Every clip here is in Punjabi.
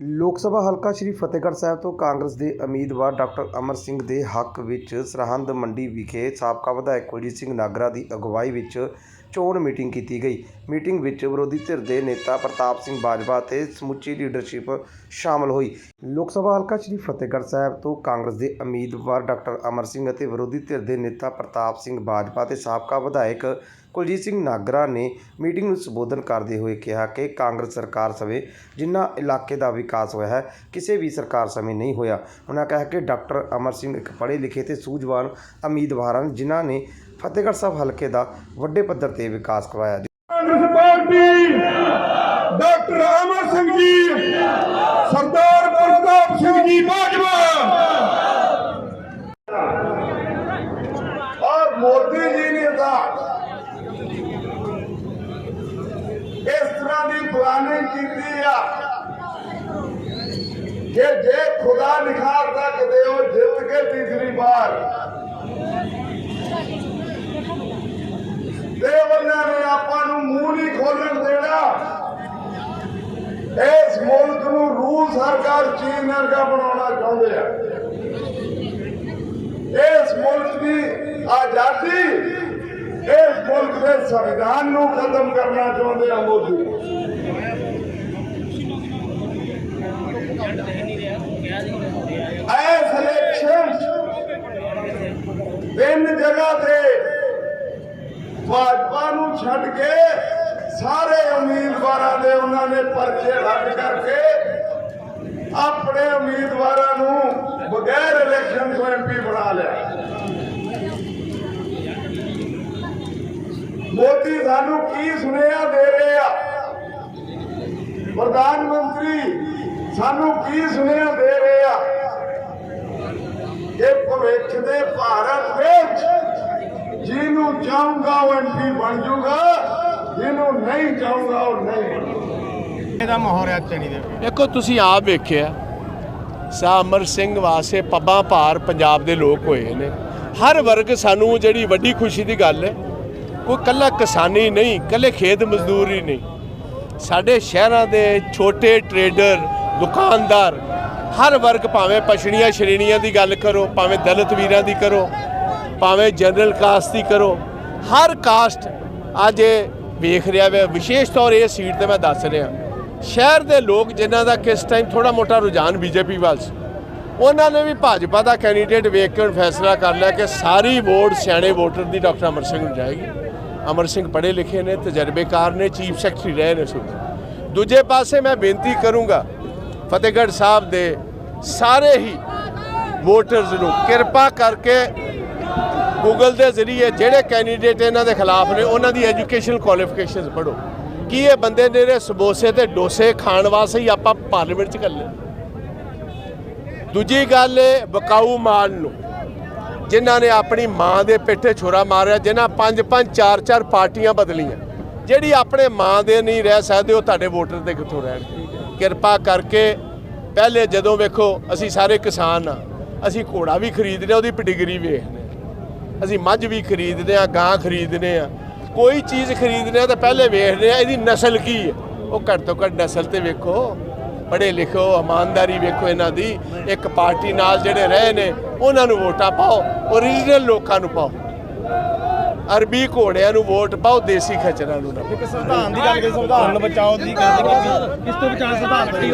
ਲੋਕ ਸਭਾ ਹਲਕਾ ਸ਼੍ਰੀ ਫਤਿਹਗੜ੍ਹ ਸਾਹਿਬ ਤੋਂ ਕਾਂਗਰਸ ਦੇ ਉਮੀਦਵਾਰ ਡਾਕਟਰ ਅਮਰ ਸਿੰਘ ਦੇ ਹੱਕ ਵਿੱਚ ਸਰਹੰਦ ਮੰਡੀ ਵਿਖੇ ਸਾਬਕਾ ਵਿਧਾਇਕ ਕੁਲਜੀਤ ਸਿੰਘ ਨਾਗਰਾ ਦੀ ਅਗਵਾਈ ਵਿੱਚ ਚੋਣ ਮੀਟਿੰਗ ਕੀਤੀ ਗਈ। ਮੀਟਿੰਗ ਵਿੱਚ ਵਿਰੋਧੀ ਧਿਰ ਦੇ ਨੇਤਾ ਪ੍ਰਤਾਪ ਸਿੰਘ ਬਾਜਵਾ ਤੇ ਸਮੁੱਚੀ ਲੀਡਰਸ਼ਿਪ ਸ਼ਾਮਲ ਹੋਈ। ਲੋਕ ਸਭਾ ਹਲਕਾ ਸ਼੍ਰੀ ਫਤਿਹਗੜ੍ਹ ਸਾਹਿਬ ਤੋਂ ਕਾਂਗਰਸ ਦੇ ਉਮੀਦਵਾਰ ਡਾਕਟਰ ਅਮਰ ਸਿੰਘ ਅਤੇ ਵਿਰੋਧੀ ਧਿਰ ਦੇ ਨੇਤਾ ਪ੍ਰਤਾਪ ਸਿੰਘ ਬਾਜਵਾ ਤੇ ਸਾਬਕਾ ਵਿਧਾਇਕ ਕੁਲਜੀਤ ਸਿੰਘ ਨਾਗਰਾ ਨੇ ਮੀਟਿੰਗ ਨੂੰ ਸੰਬੋਧਨ ਕਰਦੇ ਹੋਏ ਕਿਹਾ ਕਿ ਕਾਂਗਰਸ ਸਰਕਾਰ ਸਮੇਂ ਜਿੰਨਾ ਇਲਾਕੇ ਦਾ ਵਿਕਾਸ ਹੋਇਆ ਹੈ, ਕਿਸੇ ਵੀ ਸਰਕਾਰ ਸਮੇਂ ਨਹੀਂ ਹੋਇਆ। ਉਹਨਾਂ ਕਿਹਾ ਕਿ ਡਾਕਟਰ ਅਮਰ ਸਿੰਘ ਇੱਕ ਪੜ੍ਹੇ ਲਿਖੇ ਤੇ ਸੂਝਵਾਨ ਉਮੀਦਵਾਰ ਹਨ, ਜਿਨ੍ਹਾਂ ਨੇ ਫਤਿਹਗੜ੍ਹ ਸਾਹਿਬ ਹਲਕੇ ਦਾ ਵੱਡੇ ਪੱਧਰ ਤੇ ਵਿਕਾਸ ਕਰਵਾਇਆ। ਕਾਂਗਰਸ ਪਾਰਟੀ, ਡਾਕਟਰ ਅਮਰ ਸਿੰਘ ਜੀ, ਸਰਦਾਰ ਪ੍ਰਤਾਪ ਸਿੰਘ ਜੀ ਬਾਜਵਾ ਔਰ ਮੋਦੀ ਜੀ ਨੇ ਤਾਂ ਇਸ ਤਰ੍ਹਾਂ ਕੀਤੀ ਆ। ਕਿ ਜੇ ਖੁਦਾ ਨਿਖਾਰਦਾ ਕਿਤੇ ਉਹ ਜਿੱਤ ਕੇ ਤੀਸਰੀ ਵਾਰ। ਤੇ ਨੇ ਆਪਾਂ ਨੂੰ ਮੂੰਹ ਨਹੀਂ ਖੋਲਣ ਦੇਣਾ। ਇਸ ਮੁਲਕ ਨੂੰ ਰੂਸ ਸਰਕਾਰ ਚੀਨ ਵਰਗਾ ਬਣਾਉਣਾ ਚਾਹੁੰਦੇ ਆ। ਇਸ ਮੁਲਕ ਦੀ ਆਜ਼ਾਦੀ ਇਸ ਮੁਲਕ ਦੇ ਸੰਵਿਧਾਨ ਨੂੰ ਖਤਮ ਕਰਨਾ ਚਾਹੁੰਦੇ ਆ ਮੋਦੀ। ਐਸ ਇਲੈਕਸ਼ਨ ਤਿੰਨ ਜਗ੍ਹਾ ਤੇ ਭਾਜਪਾ ਨੂੰ ਛੱਡ ਕੇ ਸਾਰੇ ਉਮੀਦਵਾਰਾਂ ਦੇ ਉਹਨਾਂ ਨੇ ਪਰਚੇ ਰੱਦ ਕਰਕੇ ਆਪਣੇ ਉਮੀਦਵਾਰਾਂ ਨੂੰ ਬਗੈਰ ਇਲੈਕਸ਼ਨ ਤੋਂ ਐਮਪੀ ਬਣਾ ਲਿਆ ਮੋਦੀ ਸਾਨੂੰ ਕੀ ਸੁਨੇਹਾ ਦੇ ਰਹੇ ਆ ਪ੍ਰਧਾਨ ਮੰਤਰੀ ਸਾਨੂੰ ਕੀ ਸੁਨੇਹਾ ਦੇ ਰਹੇ ਆ? ਕਿ ਭਵਿੱਖ ਦੇ ਭਾਰਤ ਵਿੱਚ ਜਿਹਨੂੰ ਚਾਹੂੰਗਾ ਉਹ ਐਮਪੀ ਬਣ ਜਾਊਗਾ ਜਿਹਨੂੰ ਨਹੀਂ ਚਾਹੂੰਗਾ ਉਹ ਨਹੀਂ ਬਣੂਗਾ ਇਹਦਾ ਮਾਹੌਲ ਹੈ ਚਣੀ ਦੇ ਦੇਖੋ ਤੁਸੀਂ ਆਪ ਵੇਖਿਆ ਸਾ ਅਮਰ ਸਿੰਘ ਵਾਸਤੇ ਪੱਬਾਂ ਭਾਰ ਪੰਜਾਬ ਦੇ ਲੋਕ ਹੋਏ ਨੇ। ਹਰ ਵਰਗ ਸਾਨੂੰ ਜਿਹੜੀ ਵੱਡੀ ਖੁਸ਼ੀ ਦੀ ਗੱਲ ਹੈ ਕੋਈ ਕੱਲਾ ਕਿਸਾਨੀ ਨਹੀਂ ਕੱਲੇ ਖੇਤ ਮਜ਼ਦੂਰ ਹੀ ਨਹੀਂ। ਸਾਡੇ ਸ਼ਹਿਰਾਂ ਦੇ ਛੋਟੇ ਟਰੇਡਰ ਦੁਕਾਨਦਾਰ, ਹਰ ਵਰਗ ਭਾਵੇਂ ਪਛੜੀਆਂ ਸ਼੍ਰੇਣੀਆਂ ਦੀ ਗੱਲ ਕਰੋ, ਭਾਵੇਂ ਦਲਿਤ ਵੀਰਾਂ ਦੀ ਕਰੋ, ਭਾਵੇਂ ਜਨਰਲ ਕਾਸਟ ਦੀ ਕਰੋ, ਹਰ ਕਾਸਟ ਅੱਜ ਇਹ ਵੇਖ ਰਿਹਾ ਵੇ। ਵਿਸ਼ੇਸ਼ ਤੌਰ ਇਹ ਸੀਟ ਤੇ ਮੈਂ ਦੱਸ ਰਿਹਾ। ਸ਼ਹਿਰ ਦੇ ਲੋਕ ਜਿਨ੍ਹਾਂ ਦਾ ਕਿਸ ਟਾਈਮ ਥੋੜਾ ਮੋਟਾ ਰੁਝਾਨ ਬੀਜੇਪੀ ਵੱਲ ਸੀ, ਉਹਨਾਂ ਨੇ ਵੀ ਭਾਜਪਾ ਦਾ ਕੈਂਡੀਡੇਟ ਵੇਖ ਕੇ ਹੁਣ ਫੈਸਲਾ ਕਰ ਲਿਆ ਕਿ ਸਾਰੀ ਵੋਟ ਸਿਆਣੇ ਵੋਟਰ ਦੀ ਡਾਕਟਰ ਅਮਰ ਸਿੰਘ ਨੂੰ ਜਾਏਗੀ। ਅਮਰ ਸਿੰਘ ਪੜ੍ਹੇ ਲਿਖੇ ਨੇ, ਤਜਰਬੇਕਾਰ ਨੇ, ਚੀਫ ਸੈਕਟਰੀ ਰਹੇ ਨੇ ਸੋ। ਦੂਜੇ ਪਾਸੇ ਮੈਂ ਬੇਨਤੀ ਕਰੂੰਗਾ ਫਤਿਹਗੜ੍ਹ ਸਾਹਿਬ ਦੇ ਸਾਰੇ ਹੀ ਵੋਟਰਸ ਨੂੰ ਕਿਰਪਾ ਕਰਕੇ ਗੂਗਲ ਦੇ ਜ਼ਰੀਏ ਜਿਹੜੇ ਕੈਂਡੀਡੇਟ ਇਹਨਾਂ ਦੇ ਖਿਲਾਫ ਨੇ, ਉਹਨਾਂ ਦੀ ਐਜੂਕੇਸ਼ਨ ਕੁਆਲੀਫਿਕੇਸ਼ਨਸ ਪੜ੍ਹੋ। ਕੀ ਇਹ ਬੰਦੇ ਨੇ ਸਮੋਸੇ ਤੇ ਡੋਸੇ ਖਾਣ ਵਾਸਤੇ ਹੀ ਆਪਾਂ ਪਾਰਲੀਮੈਂਟ 'ਚ ਕੱਲੇ ਦੂਜੀ ਗੱਲ ਹੈ ਬਕਾਊ ਮਾਲ ਨੂੰ, ਜਿਨ੍ਹਾਂ ਨੇ ਆਪਣੀ ਮਾਂ ਦੇ ਪਿੱਠੇ ਛੁਰਾ ਮਾਰਿਆ, ਜਿਨ੍ਹਾਂ ਪੰਜ ਪੰਜ ਚਾਰ ਚਾਰ ਪਾਰਟੀਆਂ ਬਦਲੀਆਂ, ਜਿਹੜੀ ਆਪਣੇ ਮਾਂ ਦੇ ਨਹੀਂ ਰਹਿ ਸਕਦੇ, ਉਹ ਤੁਹਾਡੇ ਵੋਟਰ ਦੇ ਕਿੱਥੋਂ ਰਹਿਣਗੇ? ਕਿਰਪਾ ਕਰਕੇ ਪਹਿਲੇ ਜਦੋਂ ਵੇਖੋ ਅਸੀਂ ਸਾਰੇ ਕਿਸਾਨ ਆ, ਅਸੀਂ ਘੋੜਾ ਵੀ ਖਰੀਦਦੇ ਆ, ਉਹਦੀ ਪਡਿਗਰੀ ਵੇਖਦੇ ਹਾਂ। ਅਸੀਂ ਮੱਝ ਵੀ ਖਰੀਦਦੇ ਆ, ਗਾਂ ਖਰੀਦਦੇ ਆ। ਕੋਈ ਚੀਜ਼ ਖਰੀਦਦੇ ਆ ਤਾਂ ਪਹਿਲੇ ਵੇਖਦੇ ਆ, ਇਹਦੀ ਨਸਲ ਕੀ ਹੈ ਉਹ ਘੱਟ ਤੋਂ ਘੱਟ ਨਸਲ ਤੇ ਵੇਖੋ। ਪੜ੍ਹੇ ਲਿਖੋ ਇਮਾਨਦਾਰੀ ਵੇਖੋ ਇਹਨਾਂ ਦੀ। ਇੱਕ ਪਾਰਟੀ ਨਾਲ ਜਿਹੜੇ ਰਹੇ ਨੇ, ਉਹਨਾਂ ਨੂੰ ਵੋਟਾਂ ਪਾਓ ਓਰੀਜਨਲ ਲੋਕਾਂ ਨੂੰ ਪਾਓ। ਅਰਬੀ ਘੋੜਿਆਂ ਨੂੰ ਵੋਟ ਪਾਓ ਦੇਸੀ ਖਚਰਾਂ ਨੂੰ ਨਾ। ਪਾਓ। ਸੰਵਿਧਾਨ ਦੀ ਗੱਲ ਕਰੀ ਸੰਵਿਧਾਨ ਨੂੰ ਬਚਾਓ ਦੀ ਗੱਲ ਕੀਤੀ ਕਿਸ ਤੋਂ ਬਚਾਉਣਾ ਸੰਵਿਧਾਨ ਬੜੀ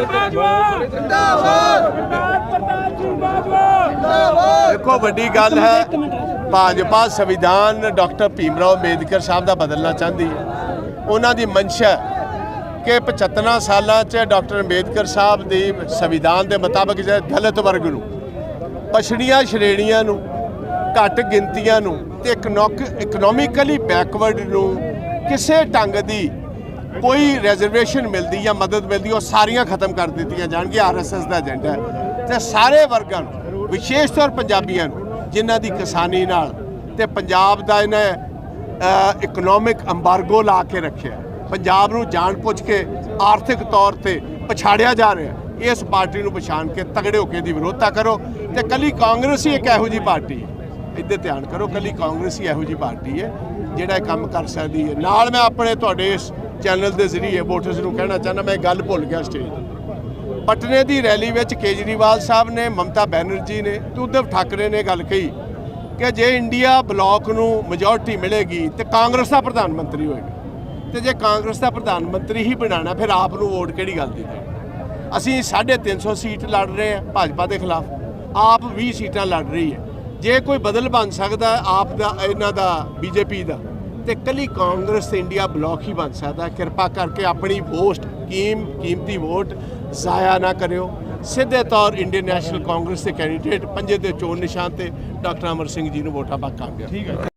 ਦੇਖੋ ਵੱਡੀ ਗੱਲ ਹੈ ਭਾਜਪਾ ਸੰਵਿਧਾਨ ਡਾਕਟਰ ਭੀਮਰਾਓ ਅੰਬੇਦਕਰ ਸਾਹਿਬ ਦਾ ਬਦਲਣਾ ਚਾਹੁੰਦੀ ਹੈ। ਉਹਨਾਂ ਦੀ ਮਨਸ਼ਾ ਹੈ ਕਿ 75 ਸਾਲਾਂ 'ਚ ਡਾਕਟਰ ਅੰਬੇਦਕਰ ਸਾਹਿਬ ਦੀ ਸੰਵਿਧਾਨ ਦੇ ਮੁਤਾਬਕ ਜਿਹੜਾ ਦਲਿਤ ਵਰਗ ਨੂੰ ਪਛੜੀਆਂ ਸ਼੍ਰੇਣੀਆਂ ਨੂੰ ਘੱਟ ਗਿਣਤੀਆਂ ਨੂੰ ਤੇ ਇਕਨੋਮਿਕਲੀ ਬੈਕਵਰਡ ਨੂੰ ਕਿਸੇ ਢੰਗ ਦੀ ਕੋਈ ਰਿਜ਼ਰਵੇਸ਼ਨ ਮਿਲਦੀ ਜਾਂ ਮਦਦ ਮਿਲਦੀ, ਉਹ ਸਾਰੀਆਂ ਖਤਮ ਕਰ ਦਿੱਤੀਆਂ ਜਾਣਗੀਆਂ ਆਰਐਸਐਸ ਦਾ ਏਜੰਡਾ ਹੈ। ਤੇ ਸਾਰੇ ਵਰਗਾਂ ਨੂੰ, ਵਿਸ਼ੇਸ਼ ਤੌਰ ਪੰਜਾਬੀਆਂ ਨੂੰ, ਜਿਨ੍ਹਾਂ ਦੀ ਕਿਸਾਨੀ ਨਾਲ ਤੇ ਪੰਜਾਬ ਦਾ ਇਹਨੇ ਇਕਨੋਮਿਕ ਅੰਬਾਰਗੋ ਲਾ ਕੇ ਰੱਖਿਆ ਪੰਜਾਬ ਨੂੰ ਜਾਣ ਪੁੱਛ ਕੇ ਆਰਥਿਕ ਤੌਰ ਤੇ ਪਛਾੜਿਆ ਜਾ ਰਿਹਾ ਇਸ ਪਾਰਟੀ ਨੂੰ ਪਛਾਣ ਕੇ ਤਗੜੇ ਹੋ ਕੇ ਦੀ ਵਿਰੋਧਤਾ ਕਰੋ। ਤੇ ਕੱਲੀ ਕਾਂਗਰਸ ਹੀ ਇੱਕ ਇਹੋ ਜੀ ਪਾਰਟੀ ਹੈ। ਇੱਥੇ ਧਿਆਨ ਕਰੋ, ਕੱਲੀ ਕਾਂਗਰਸ ਹੀ ਇਹੋ ਜੀ ਪਾਰਟੀ ਹੈ, ਜਿਹੜਾ ਇਹ ਕੰਮ ਕਰ ਸਕਦੀ ਹੈ। ਨਾਲ ਮੈਂ ਆਪਣੇ ਤੁਹਾਡੇ ਇਸ ਚੈਨਲ ਦੇ ਜ਼ਰੀਏ ਵੋਟਰਸ ਨੂੰ ਕਹਿਣਾ ਚਾਹੁੰਦਾ, ਮੈਂ ਇਹ ਗੱਲ ਭੁੱਲ ਗਿਆ ਸਟੇਜ ਪਟਨੇ ਦੀ ਰੈਲੀ ਵਿੱਚ ਕੇਜਰੀਵਾਲ ਸਾਹਿਬ ਨੇ, ਮਮਤਾ ਬੈਨਰਜੀ ਨੇ ਤੇ ਉद्धਵ ਠਾਕਰੇ ਨੇ ਗੱਲ ਕਹੀ ਕਿ ਜੇ ਇੰਡੀਆ ਬਲਾਕ ਨੂੰ ਮੈਜੋਰਟੀ ਮਿਲੇਗੀ, ਤੇ ਕਾਂਗਰਸ ਦਾ ਪ੍ਰਧਾਨ ਮੰਤਰੀ ਹੋਏਗਾ। ਤੇ ਜੇ ਕਾਂਗਰਸ ਦਾ ਪ੍ਰਧਾਨ ਮੰਤਰੀ ਹੀ ਬਣਾਣਾ ਫਿਰ ਆਪ ਨੂੰ ਵੋਟ ਕਿਹੜੀ ਗੱਲ ਦੀ ਦੇਣੀ? ਅਸੀਂ 350 ਸੀਟ ਲੜ ਰਹੇ ਹਾਂ ਭਾਜਪਾ ਦੇ ਖਿਲਾਫ। ਆਪ 20 ਸੀਟਾਂ ਲੜ ਰਹੀ ਹੈ। ਜੇ ਕੋਈ ਬਦਲ ਬਣ ਸਕਦਾ ਆਪ ਦਾ, ਇਹਨਾਂ ਦਾ, ਬੀਜੇਪੀ ਦਾ, ਤੇ ਕੱਲੀ ਕਾਂਗਰਸ ਤੇ ਇੰਡੀਆ ਬਲਾਕ ਹੀ ਬਣ ਸਕਦਾ ਕਿਰਪਾ ਕਰਕੇ ਆਪਣੀ ਵੋਟ, ਕੀਮ, ਕੀਮਤੀ ਵੋਟ ਜ਼ਾਇਆ ਨਾ ਕਰਿਓ। ਸਿੱਧੇ ਤੌਰ ਇੰਡੀਅਨ ਨੈਸ਼ਨਲ ਕਾਂਗਰਸ ਦੇ ਕੈਂਡੀਡੇਟ ਪੰਜੇ ਦੇ ਚੋਣ ਨਿਸ਼ਾਨ ਤੇ ਡਾਕਟਰ ਅਮਰ ਸਿੰਘ ਜੀ ਨੂੰ ਵੋਟਾਂ ਪਾ ਕਾਮਯਾਬ ਠੀਕ ਹੈ।